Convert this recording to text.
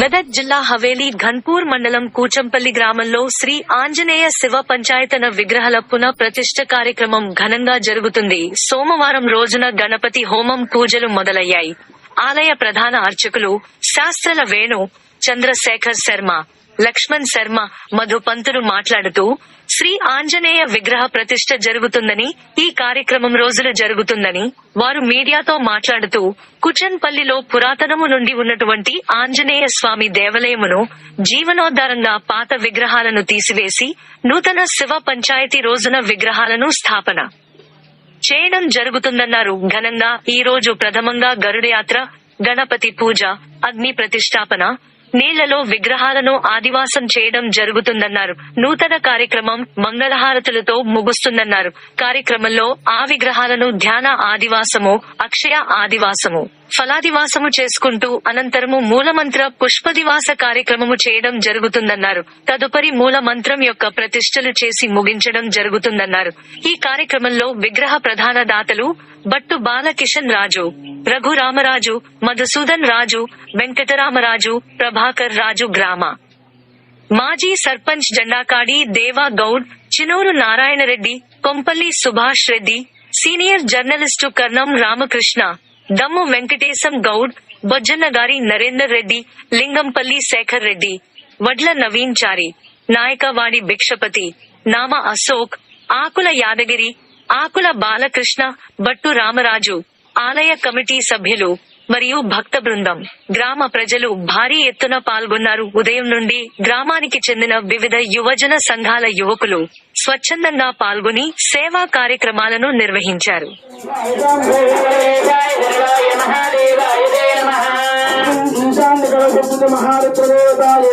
మెదక్ జిల్లా హవేలీ ఘన్పూర్ మండలం కూచంపల్లి గ్రామంలో శ్రీ ఆంజనేయ శివ పంచాయతన విగ్రహాల పునః ప్రతిష్ట కార్యక్రమం ఘనంగా జరుగుతుంది. సోమవారం రోజున గణపతి హోమం పూజలు మొదలయ్యాయి. ఆలయ ప్రధాన అర్చకులు శాస్త్రల వేణు చంద్రశేఖర్ శర్మ లక్ష్మణ్ శర్మ మధుపంతులు మాట్లాడుతూ శ్రీ ఆంజనేయ విగ్రహ ప్రతిష్ట జరుగుతుందని ఈ కార్యక్రమం రోజులు జరుగుతుందని వారు మీడియాతో మాట్లాడుతూ కుచన్పల్లిలో పురాతనము నుండి ఉన్నటువంటి ఆంజనేయ స్వామి దేవాలయమును జీవనోద్ధారంగా పాత విగ్రహాలను తీసివేసి నూతన శివ పంచాయతీ రోజున విగ్రహాలను స్థాపన. చేయడం జరుగుతుందన్నారు ఘనంగా. ఈ రోజు ప్రథమంగా గరుడయాత్ర గణపతి పూజ అగ్ని ప్రతిష్టాపన నీళ్ళలో విగ్రహాలను ఆదివాసం చేయడం జరుగుతుందన్నారు. నూతన కార్యక్రమం మంగళహారతులతో ముగుస్తుందన్నారు. కార్యక్రమంలో ఆ విగ్రహాలను ధ్యాన ఆదివాసము అక్షయ ఆదివాసము. ఫలాదివాసము చేసుకుంటూ అనంతరము మూలమంత్ర పుష్పదివాస కార్యక్రమము చేయడం జరుగుతుందన్నారు. తదుపరి మూల మంత్రం యొక్క ప్రతిష్టలు చేసి ముగించడం జరుగుతుందన్నారు. ఈ కార్యక్రమంలో విగ్రహ ప్రధాన దాతలు బట్టు బాలకిషన్ రాజు రఘు రామరాజు మధుసూదన్ రాజు వెంకటరామరాజు ప్రభాకర్ రాజు గ్రామ. మాజీ సర్పంచ్ జెండాకాడి దేవా గౌడ్ చినూరు నారాయణరెడ్డి కొంపల్లి సుభాష్ రెడ్డి సీనియర్ జర్నలిస్టు కర్ణం రామకృష్ణ దమ్ము వెంకటేశం గౌడ్ బొజ్జన్నగారి నరేందర్ రెడ్డి లింగంపల్లి శేఖర్ రెడ్డి వడ్ల నవీన్ చారి నాయకవాడి భిక్షపతి నామ అశోక్ ఆకుల యాదగిరి ఆకుల బాలకృష్ణ బట్టు రామరాజు ఆలయ కమిటీ సభ్యులు మరియు భక్త బృందం. గ్రామ ప్రజలు భారీ ఎత్తున పాల్గొన్నారు. ఉదయం నుండి గ్రామానికి చెందిన వివిధ యువజన సంఘాల యువకులు. స్వచ్ఛందంగా పాల్గొని సేవా కార్యక్రమాలను నిర్వహించారు. మహారుద్రదేవతాయ